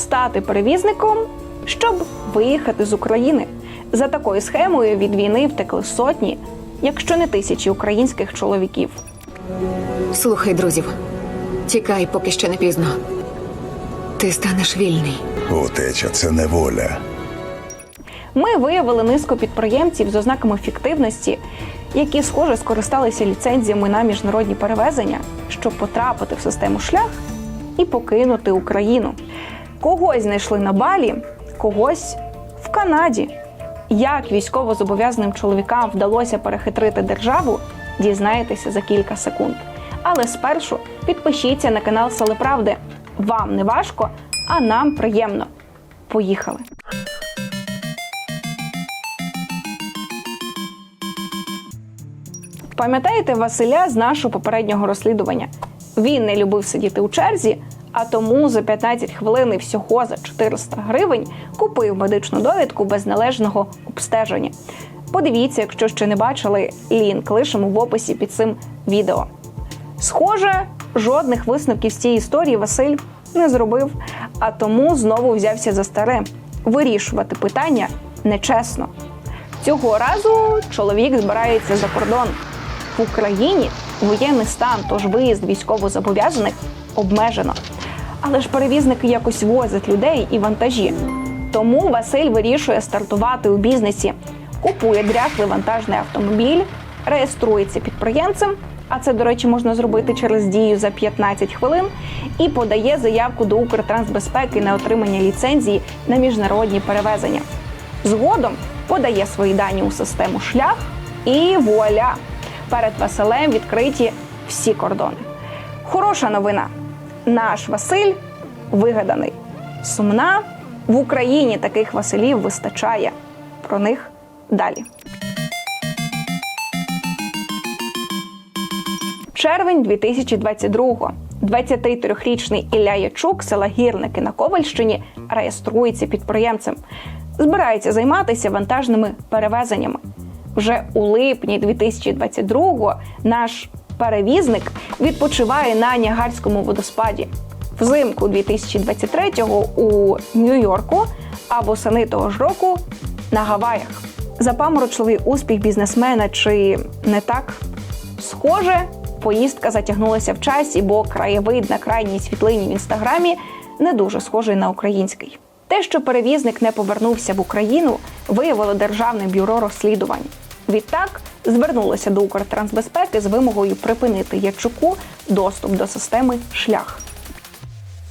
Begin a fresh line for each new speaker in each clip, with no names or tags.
стати перевізником, щоб виїхати з України. За такою схемою від війни втекли сотні, якщо не тисячі українських чоловіків.
Слухай, друзів, тікай, поки ще не пізно. Ти станеш вільний.
Утеча це неволя.
Ми виявили низку підприємців з ознаками фіктивності, які, схоже, скористалися ліцензіями на міжнародні перевезення, щоб потрапити в систему шлях і покинути Україну. Когось знайшли на Балі, когось в Канаді. Як військовозобов'язаним чоловікам вдалося перехитрити державу, дізнаєтеся за кілька секунд. Але спершу підпишіться на канал Сали Правди. Вам не важко, а нам приємно. Поїхали! Пам'ятаєте Василя з нашого попереднього розслідування? Він не любив сидіти у черзі, а тому за 15 хвилин і всього за 400 гривень купив медичну довідку без належного обстеження. Подивіться, якщо ще не бачили, лінк лишимо в описі під цим відео. Схоже, жодних висновків з цієї історії Василь не зробив, а тому знову взявся за старе вирішувати питання нечесно. Цього разу чоловік збирається за кордон. В Україні воєнний стан, тож виїзд військовозобов'язаних обмежено. Але ж перевізники якось возять людей і вантажі. Тому Василь вирішує стартувати у бізнесі, купує дряхлий вантажний автомобіль, реєструється підприємцем. А це, до речі, можна зробити через дію за 15 хвилин, і подає заявку до Укртрансбезпеки на отримання ліцензії на міжнародні перевезення. Згодом подає свої дані у систему шлях і вуаля! Перед Василем відкриті всі кордони. Хороша новина. Наш Василь вигаданий. Сумна в Україні таких Василів вистачає. Про них далі. Червень 2022-го. 23-річний Ілля Ячук, села Гірники на Ковальщині, реєструється підприємцем. Збирається займатися вантажними перевезеннями. Вже у липні 2022-го наш перевізник відпочиває на Ніагарському водоспаді. Взимку 2023-го у Нью-Йорку а восени того ж року на Гаваях. Запаморочливий успіх бізнесмена чи не так? Схоже, поїздка затягнулася в часі, бо краєвид на крайній світлині в інстаграмі не дуже схожий на український. Те, що перевізник не повернувся в Україну, виявило Державне бюро розслідувань. Відтак звернулося до Укртрансбезпеки з вимогою припинити Ячуку доступ до системи шлях.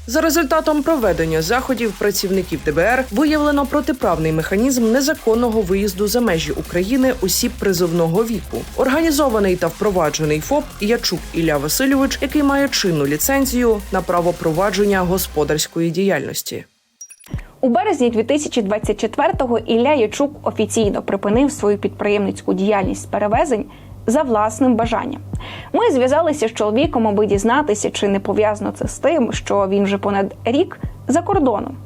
За результатом проведення заходів працівників ДБР виявлено протиправний механізм незаконного виїзду за межі України осіб призовного віку. Організований та впроваджений ФОП Ячук Ілля Васильович, який має чинну ліцензію на право провадження господарської діяльності.
У березні 2024-го Ілля Ячук офіційно припинив свою підприємницьку діяльність з перевезень за власним бажанням. Ми зв'язалися з чоловіком, аби дізнатися, чи не пов'язано це з тим, що він вже понад рік за кордоном.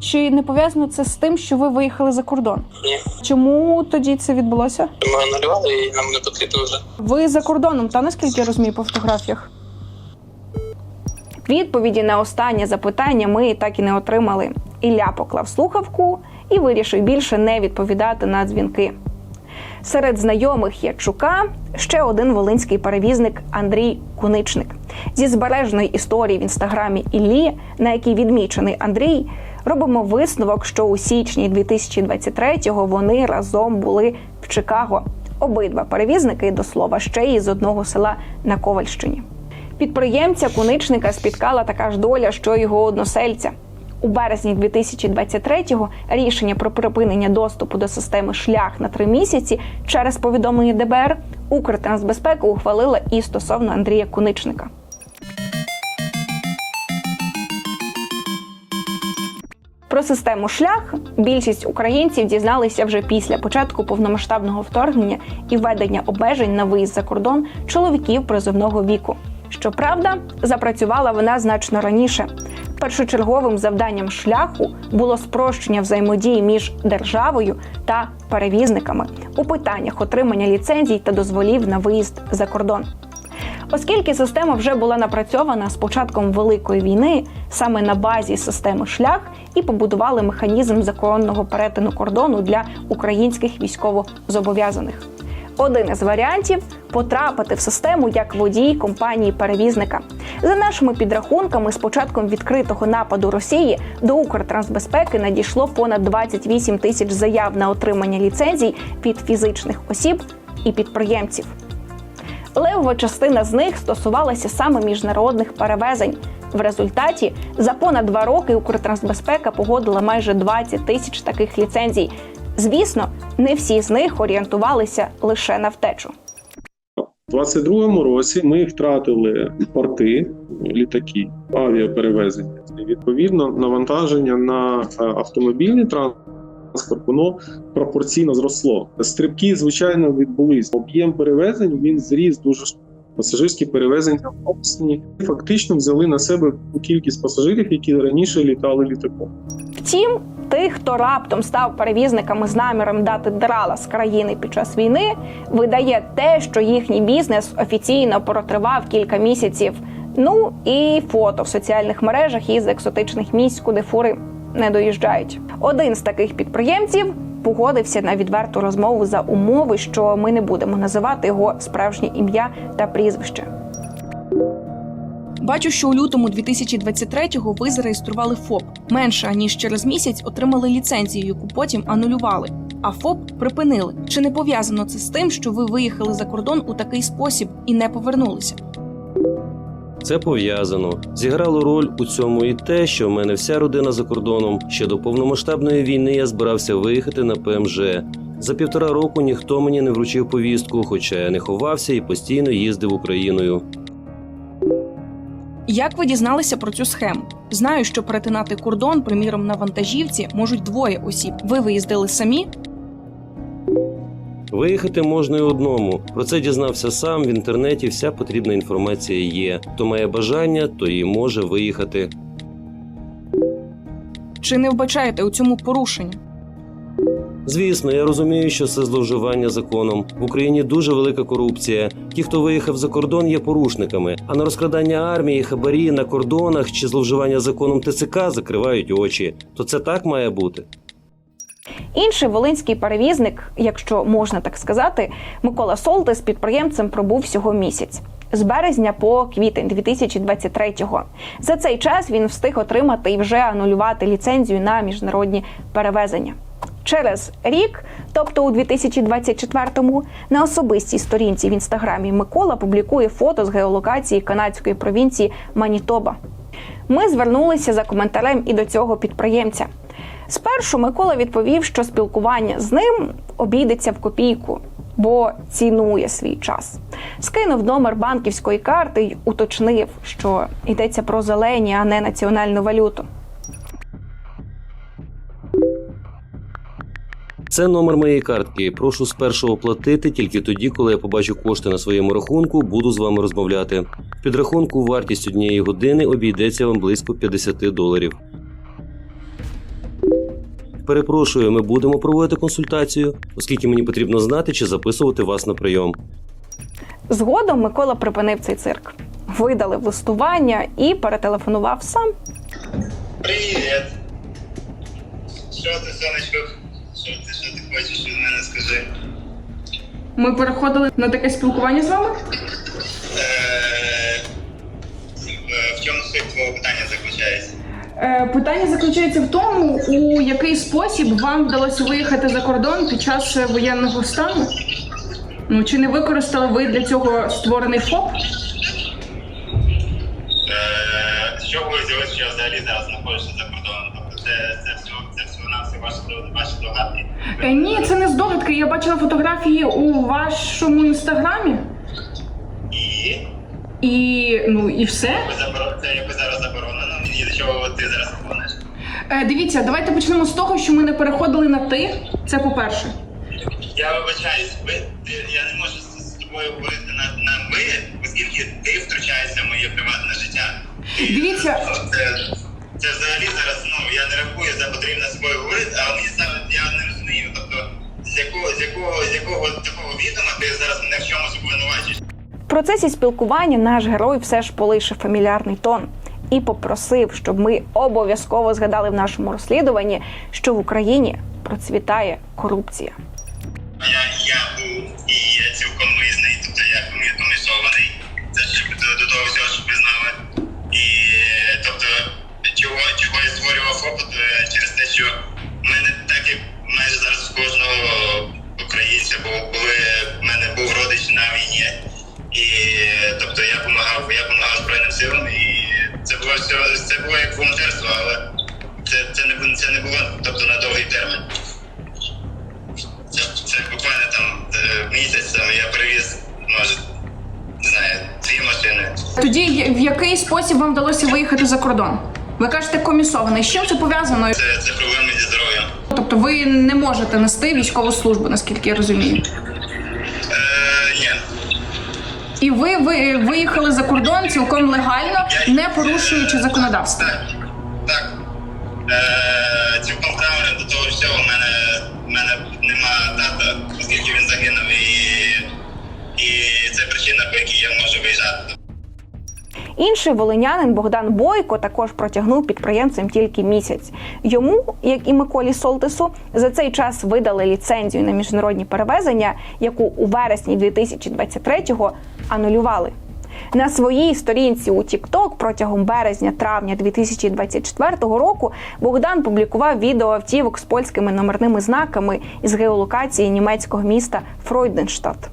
Чи не пов'язано це з тим, що ви виїхали за кордон?
Ні,
Чому тоді це відбулося?
ми анулювали і нам не потрібно вже.
Ви за кордоном, та наскільки я розумію по фотографіях? Відповіді на останнє запитання ми так і не отримали. Ілля поклав слухавку і вирішив більше не відповідати на дзвінки. Серед знайомих Ячука ще один волинський перевізник Андрій Куничник. Зі збереженої історії в інстаграмі Іллі, на якій відмічений Андрій, робимо висновок, що у січні 2023-го вони разом були в Чикаго. Обидва перевізники до слова ще й з одного села на Ковальщині. Підприємця Куничника спіткала така ж доля, що його односельця. У березні 2023-го рішення про припинення доступу до системи шлях на три місяці через повідомлення ДБР Укртрансбезпека ухвалила і стосовно Андрія Куничника. Про систему шлях більшість українців дізналися вже після початку повномасштабного вторгнення і введення обмежень на виїзд за кордон чоловіків призовного віку. Щоправда, запрацювала вона значно раніше. Першочерговим завданням шляху було спрощення взаємодії між державою та перевізниками у питаннях отримання ліцензій та дозволів на виїзд за кордон. Оскільки система вже була напрацьована з початком Великої війни, саме на базі системи шлях і побудували механізм законного перетину кордону для українських військовозобов'язаних. Один із варіантів потрапити в систему як водій компанії перевізника. За нашими підрахунками, з початком відкритого нападу Росії до Укртрансбезпеки надійшло понад 28 тисяч заяв на отримання ліцензій від фізичних осіб і підприємців. Левова частина з них стосувалася саме міжнародних перевезень. В результаті за понад два роки Укртрансбезпека погодила майже 20 тисяч таких ліцензій. Звісно, не всі з них орієнтувалися лише на втечу.
У 22-му році ми втратили порти, літаки, авіаперевезення. І відповідно навантаження на е, автомобільний транспорт воно пропорційно зросло. Стрибки, звичайно, відбулись. Об'єм перевезень він зріс дуже. Пасажирські перевезення обласні фактично взяли на себе кількість пасажирів, які раніше літали літаком.
Втім, тих, хто раптом став перевізниками з наміром дати драла з країни під час війни, видає те, що їхній бізнес офіційно протривав кілька місяців. Ну і фото в соціальних мережах із екзотичних місць, куди фури не доїжджають. Один з таких підприємців погодився на відверту розмову за умови, що ми не будемо називати його справжнє ім'я та прізвище.
Бачу, що у лютому 2023-го ви зареєстрували ФОП. Менше аніж через місяць отримали ліцензію, яку потім анулювали. А ФОП припинили. Чи не пов'язано це з тим, що ви виїхали за кордон у такий спосіб і не повернулися?
Це пов'язано. Зіграло роль у цьому і те, що в мене вся родина за кордоном. Ще до повномасштабної війни я збирався виїхати на ПМЖ. За півтора року ніхто мені не вручив повістку, хоча я не ховався і постійно їздив Україною.
Як ви дізналися про цю схему? Знаю, що перетинати кордон, приміром, на вантажівці можуть двоє осіб. Ви виїздили самі?
Виїхати можна і одному. Про це дізнався сам в інтернеті. Вся потрібна інформація є. Хто має бажання, то і може виїхати.
Чи не вбачаєте у цьому порушення?
Звісно, я розумію, що це зловживання законом. В Україні дуже велика корупція. Ті, хто виїхав за кордон, є порушниками. А на розкрадання армії, хабарі на кордонах чи зловживання законом ТЦК закривають очі. То це так має бути.
Інший волинський перевізник, якщо можна так сказати, Микола Солти з підприємцем пробув всього місяць. З березня по квітень 2023-го. За цей час він встиг отримати і вже анулювати ліцензію на міжнародні перевезення. Через рік, тобто у 2024-му, на особистій сторінці в інстаграмі Микола публікує фото з геолокації канадської провінції Манітоба. Ми звернулися за коментарем і до цього підприємця. Спершу Микола відповів, що спілкування з ним обійдеться в копійку, бо цінує свій час. Скинув номер банківської карти й уточнив, що йдеться про зелені, а не національну валюту.
Це номер моєї картки. Прошу спершу оплатити тільки тоді, коли я побачу кошти на своєму рахунку, буду з вами розмовляти. В підрахунку вартість однієї години обійдеться вам близько 50 доларів. Перепрошую, ми будемо проводити консультацію, оскільки мені потрібно знати, чи записувати вас на прийом.
Згодом Микола припинив цей цирк, видалив листування і перетелефонував сам.
Привіт. Що ти, сонечко? Що ти, що ти хочеш від мене скажи?
Ми переходили на таке спілкування з вами?
В- чому суть твого питання заключається?
Питання заключається в тому, у який спосіб вам вдалося виїхати за кордон під час воєнного стану? Ну чи не використали ви для цього створений ФОП? Ні, це не здогадки. Я бачила фотографії у вашому інстаграмі.
І
І ну і все.
це якось зараз заборонено. І до чого ти зараз виконуєш?
Е, дивіться, давайте почнемо з того, що ми не переходили на ти. Це по-перше.
Я вибачаюсь, ви, я не можу з, тобою говорити на, на ви, оскільки ти втручаєшся в моє приватне життя. І,
Дивіться.
Це, це взагалі зараз, ну, я не рахую за потрібне з тобою говорити, а мені саме я не з якого, з якого, з якого такого відома ти зараз мене в чомусь в
процесі спілкування наш герой все ж полишив фамільярний тон і попросив, щоб ми обов'язково згадали в нашому розслідуванні, що в Україні процвітає корупція.
Я, я був і я цілком
спосіб вам вдалося виїхати за кордон? Ви кажете комісований. З чим це пов'язано?
Це, це проблеми зі здоров'ям.
Тобто ви не можете нести військову службу, наскільки я розумію.
Е, ні.
І ви, ви виїхали за кордон цілком легально, не порушуючи законодавство.
Так. Так. Е, цілком правильно до того всього в мене, в мене нема тата, оскільки він загинув, і, і це причина, по якій я можу виїжджати.
Інший волинянин Богдан Бойко також протягнув підприємцем тільки місяць. Йому, як і Миколі Солтису, за цей час видали ліцензію на міжнародні перевезення, яку у вересні 2023-го анулювали. На своїй сторінці у TikTok протягом березня-травня 2024 року Богдан публікував відео автівок з польськими номерними знаками із геолокації німецького міста Фройденштадт.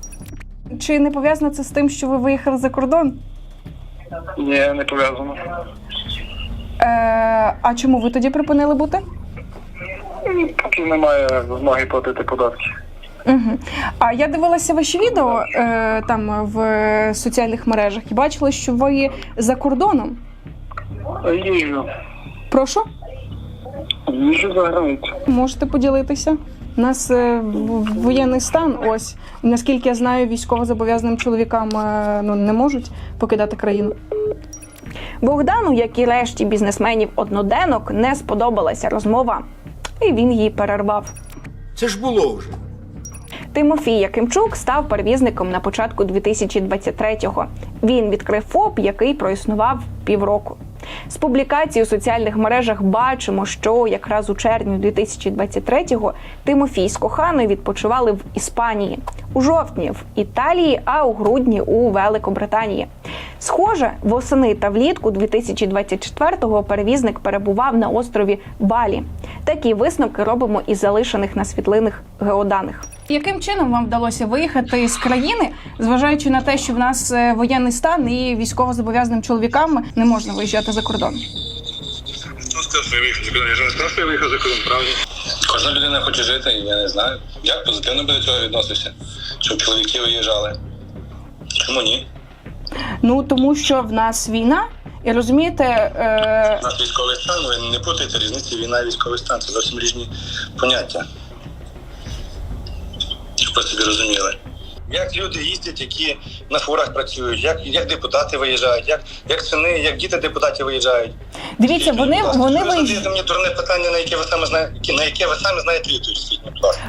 Чи не пов'язано це з тим, що ви виїхали за кордон?
Ні, не пов'язано.
Е, а чому ви тоді припинили бути?
Поки немає змоги платити податки.
Угу. А я дивилася ваші відео е, там в соціальних мережах і бачила, що ви за кордоном.
Їжджу.
Прошу,
Їжджу за границю.
можете поділитися. У нас е, воєнний стан. Ось наскільки я знаю, військовозобов'язаним чоловікам е, ну не можуть покидати країну. Богдану, як і решті бізнесменів одноденок, не сподобалася розмова, і він її перервав.
Це ж було вже.
Тимофій Якимчук став перевізником на початку 2023-го. Він відкрив ФОП, який проіснував півроку. З публікацій у соціальних мережах бачимо, що якраз у червні 2023-го Тимофій з коханою відпочивали в Іспанії, у жовтні в Італії, а у грудні у Великобританії. Схоже, восени та влітку 2024-го перевізник перебував на острові Балі. Такі висновки робимо із залишених на світлинах геоданих.
Яким чином вам вдалося виїхати з країни, зважаючи на те, що в нас е, воєнний стан і військовозобов'язаним чоловікам не можна виїжджати за кордон?
Хто сказав, що я виїхав за кордон? Я не сказав, що я виїхав за кордон, правда?
Кожна людина хоче жити, і я не знаю. Як позитивно би до цього відносився, щоб чоловіки виїжджали. Чому ні?
Ну тому що в нас війна, і розумієте, е,
У нас військовий стан, ви не путаєте різниці війна і військовий стан. Це зовсім різні поняття. Щоб собі розуміли. Як люди їздять, які на фурах працюють, як, як депутати виїжджають, як, як сини, як діти депутатів виїжджають.
дивіться, вони
ласка,
вони виїжджають.
мені дурне питання, на яке ви саме знаєте, на яке ви самі знаєте відповідь, скажіть будь ласка.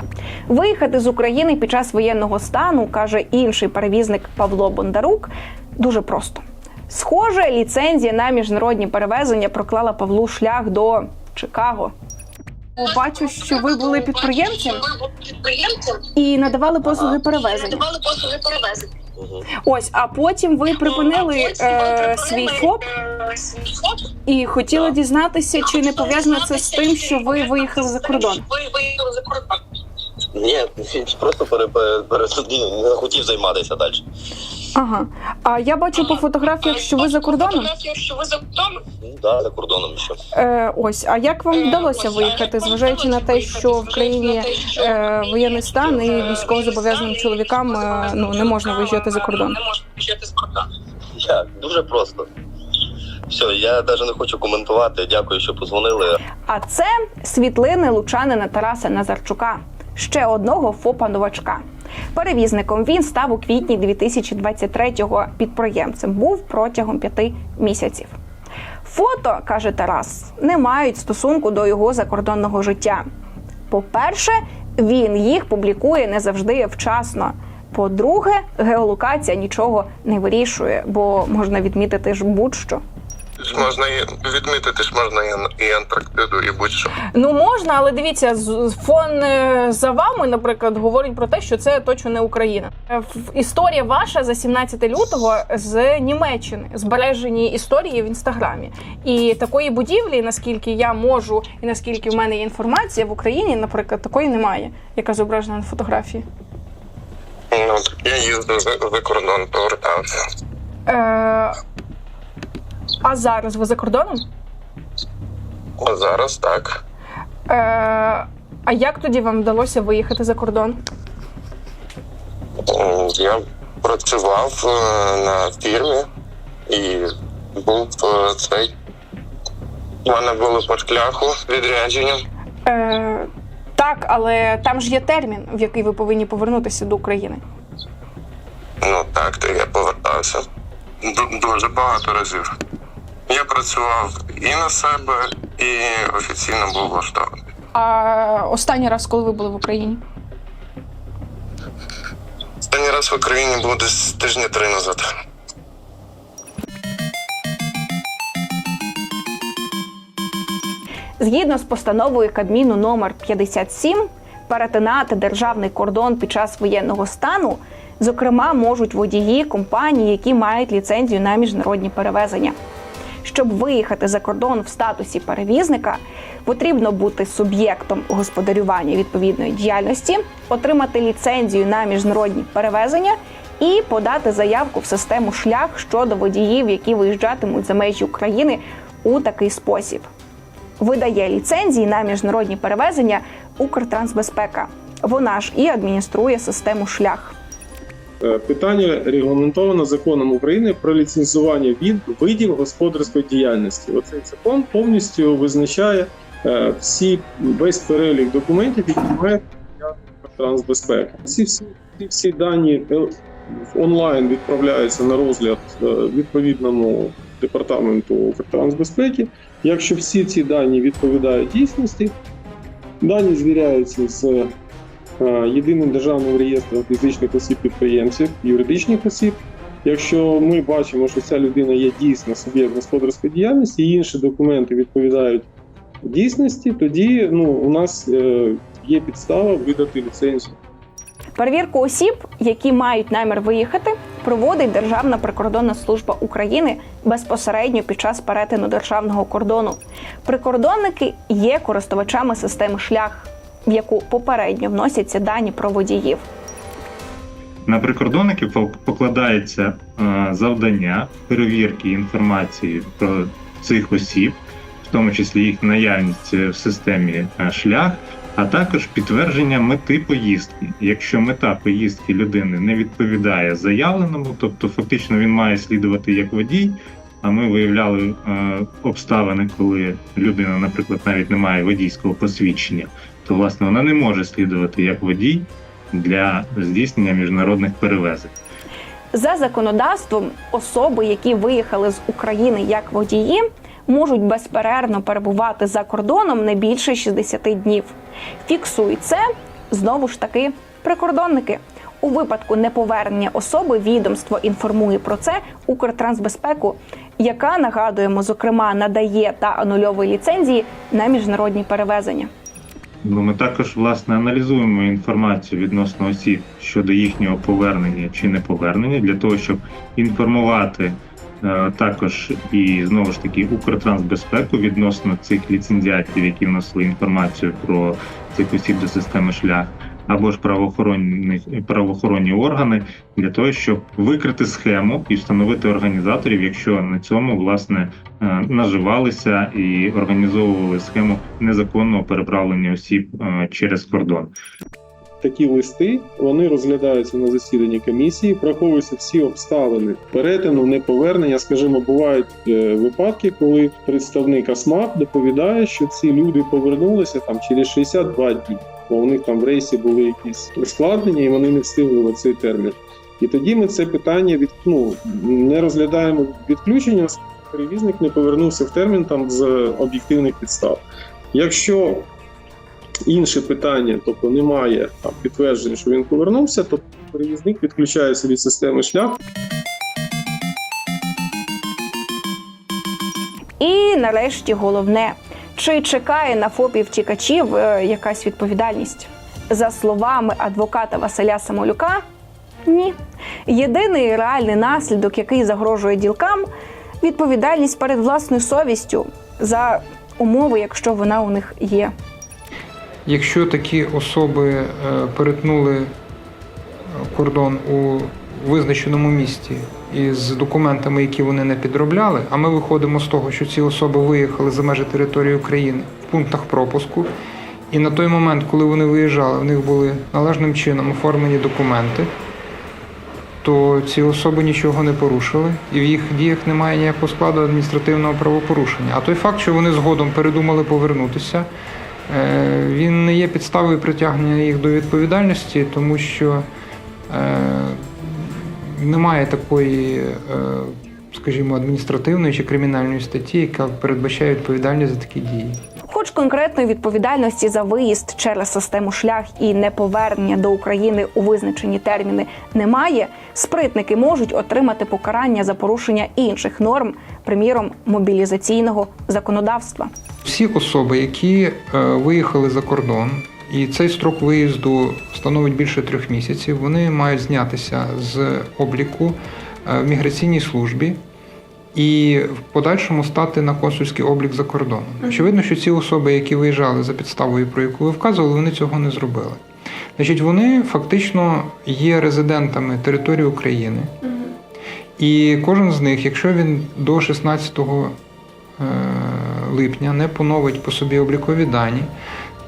Виїхати з України під час воєнного стану, каже інший перевізник Павло Бондарук, дуже просто. Схоже, ліцензія на міжнародні перевезення проклала Павлу шлях до Чикаго. Бачу, що ви були підприємцем і надавали послуги перевезення.
послуги перевезення.
Ось, а потім ви припинили е, свій ФОП і хотіли дізнатися, чи не пов'язано це з тим, що ви виїхали за кордон.
Ви виїхали за кордон.
Ні, просто пере, пере, пере, не хотів займатися далі.
Ага. А я бачу по фотографіях, що ви за кордоном.
Що ви за кордоном.
Ну да, за кордоном ще.
Е, ось, а як вам вдалося виїхати, зважаючи на те, що в країні е, воєнний стан і військовозобов'язаним чоловікам е, ну не можна виїжджати за кордон?
Кордон.
Дуже просто. Все, я навіть не хочу коментувати. Дякую, що позвонили.
А це світлини лучанина Тараса Назарчука, ще одного ФОПа новачка. Перевізником він став у квітні 2023-го. Підприємцем був протягом п'яти місяців. Фото, каже Тарас, не мають стосунку до його закордонного життя. По-перше, він їх публікує не завжди вчасно. По-друге, геолокація нічого не вирішує, бо можна відмітити ж будь-що.
Можна і відмітити ж можна і, Антарктиду, і будь-що.
Ну можна, але дивіться, фон е, за вами, наприклад, говорить про те, що це точно не Україна. Е, Історія ваша за 17 лютого з Німеччини, збережені історії в інстаграмі. І такої будівлі, наскільки я можу, і наскільки в мене є інформація в Україні, наприклад, такої немає, яка зображена на фотографії.
Ну, я їздив за, за кордон, повертався.
Е, а зараз ви за кордоном?
А зараз так.
Е, а як тоді вам вдалося виїхати за кордон?
Я працював е, на фірмі і був е, цей. У мене було по шляху відрядження.
Е, так, але там ж є термін, в який ви повинні повернутися до України.
Ну так, то я повертався. Дуже багато разів. Я працював і на себе, і офіційно був влаштований.
А останній раз, коли ви були в Україні?
Останній раз в Україні був десь тижні три назад.
Згідно з постановою Кабміну номер 57, перетинати державний кордон під час воєнного стану, зокрема, можуть водії компанії, які мають ліцензію на міжнародні перевезення. Щоб виїхати за кордон в статусі перевізника, потрібно бути суб'єктом господарювання відповідної діяльності, отримати ліцензію на міжнародні перевезення і подати заявку в систему шлях щодо водіїв, які виїжджатимуть за межі України у такий спосіб видає ліцензії на міжнародні перевезення Укртрансбезпека. Вона ж і адмініструє систему шлях.
Е, Питання регламентовано законом України про ліцензування від видів господарської діяльності. Оцей закон повністю визначає е, всі весь перелік документів, які має трансбезпека. Ці всі, всі дані е, онлайн відправляються на розгляд відповідному департаменту Укртрансбезпеки. Якщо всі ці дані відповідають дійсності, дані звіряються з єдиним державним реєстром фізичних осіб підприємців, юридичних осіб. Якщо ми бачимо, що ця людина є дійсно суб'єкт господарської діяльності, і інші документи відповідають дійсності, тоді ну, у нас е, є підстава видати ліцензію.
Перевірку осіб, які мають намір виїхати, проводить Державна прикордонна служба України безпосередньо під час перетину державного кордону. Прикордонники є користувачами системи шлях, в яку попередньо вносяться дані про водіїв.
На прикордонників пок- покладається е, завдання перевірки інформації про цих осіб, в тому числі їх наявність в системі е, шлях, а також підтвердження мети поїздки. Якщо мета поїздки людини не відповідає заявленому, тобто фактично він має слідувати як водій. А ми виявляли е, обставини, коли людина, наприклад, навіть не має водійського посвідчення, то власне вона не може слідувати як водій для здійснення міжнародних перевезень.
За законодавством, особи, які виїхали з України як водії, можуть безперервно перебувати за кордоном не більше 60 днів. Фіксують це знову ж таки прикордонники. У випадку неповернення особи відомство інформує про це Укртрансбезпеку, яка нагадуємо, зокрема надає та анульовує ліцензії на міжнародні перевезення.
Ну, ми також власне аналізуємо інформацію відносно осіб щодо їхнього повернення чи неповернення для того, щоб інформувати е, також і знову ж таки Укртрансбезпеку відносно цих ліцензіатів, які внесли інформацію про цих осіб до системи шлях. Або ж правоохоронні правоохоронні органи для того, щоб викрити схему і встановити організаторів, якщо на цьому власне е, наживалися і організовували схему незаконного переправлення осіб е, через кордон.
Такі листи вони розглядаються на засіданні комісії, враховуються всі обставини перетину, неповернення. Скажімо, бувають е, випадки, коли представник АСМАП доповідає, що ці люди повернулися там через 62 дні, бо у них там в рейсі були якісь ускладнення, і вони не встигли цей термін. І тоді ми це питання від ну, не розглядаємо відключення. Перевізник не повернувся в термін там з об'єктивних підстав. Якщо інше питання, тобто немає там, підтверджень, що він повернувся, то Перевізник підключає собі системи шлях.
І нарешті головне, чи чекає на ФОПів втікачів е, якась відповідальність? За словами адвоката Василя Самолюка, ні. Єдиний реальний наслідок, який загрожує ділкам, відповідальність перед власною совістю за умови, якщо вона у них є.
Якщо такі особи е, перетнули е, кордон у визначеному місці із документами, які вони не підробляли, а ми виходимо з того, що ці особи виїхали за межі території України в пунктах пропуску, і на той момент, коли вони виїжджали, в них були належним чином оформлені документи, то ці особи нічого не порушили, і в їх діях немає ніякого складу адміністративного правопорушення. А той факт, що вони згодом передумали повернутися, е, він не є підставою притягнення їх до відповідальності, тому що е, немає такої, е, скажімо, адміністративної чи кримінальної статті, яка передбачає відповідальність за такі дії.
Хоч конкретної відповідальності за виїзд через систему шлях і неповернення до України у визначені терміни немає, спритники можуть отримати покарання за порушення інших норм, приміром мобілізаційного законодавства.
Всі особи, які е, виїхали за кордон, і цей строк виїзду становить більше трьох місяців, вони мають знятися з обліку е, в міграційній службі і в подальшому стати на консульський облік за кордоном. Очевидно, що ці особи, які виїжджали за підставою, про яку ви вказували, вони цього не зробили. Значить, вони фактично є резидентами території України. І кожен з них, якщо він до 16 е, липня не поновить по собі облікові дані,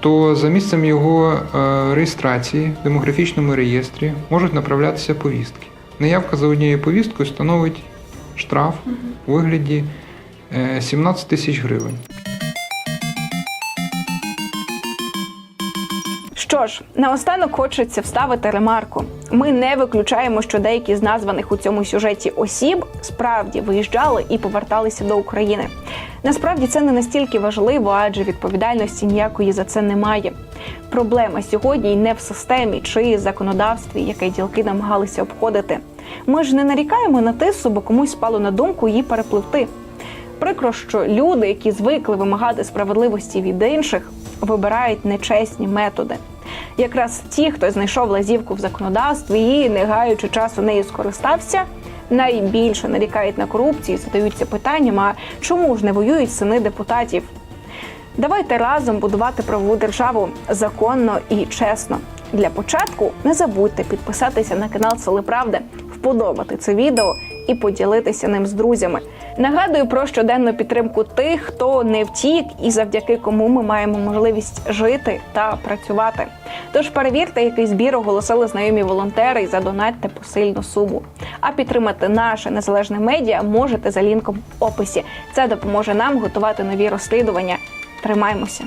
то за місцем його е, реєстрації в демографічному реєстрі можуть направлятися повістки. Неявка за однією повісткою становить штраф у вигляді е, 17 тисяч гривень.
Що ж, наостанок хочеться вставити ремарку. Ми не виключаємо, що деякі з названих у цьому сюжеті осіб справді виїжджали і поверталися до України. Насправді це не настільки важливо, адже відповідальності ніякої за це немає. Проблема сьогодні й не в системі чи законодавстві, яке ділки намагалися обходити. Ми ж не нарікаємо на тису, бо комусь спало на думку її перепливти. Прикро, що люди, які звикли вимагати справедливості від інших, вибирають нечесні методи. Якраз ті, хто знайшов лазівку в законодавстві і, не гаючи часу нею скористався, найбільше нарікають на корупцію, задаються питанням: а чому ж не воюють сини депутатів? Давайте разом будувати правову державу законно і чесно. Для початку не забудьте підписатися на канал Сили Правди, вподобати це відео і поділитися ним з друзями. Нагадую про щоденну підтримку тих, хто не втік, і завдяки кому ми маємо можливість жити та працювати. Тож перевірте, який збір оголосили знайомі волонтери і задонатьте посильну суму. А підтримати наше незалежне медіа можете за лінком в описі. Це допоможе нам готувати нові розслідування. Тримаймося.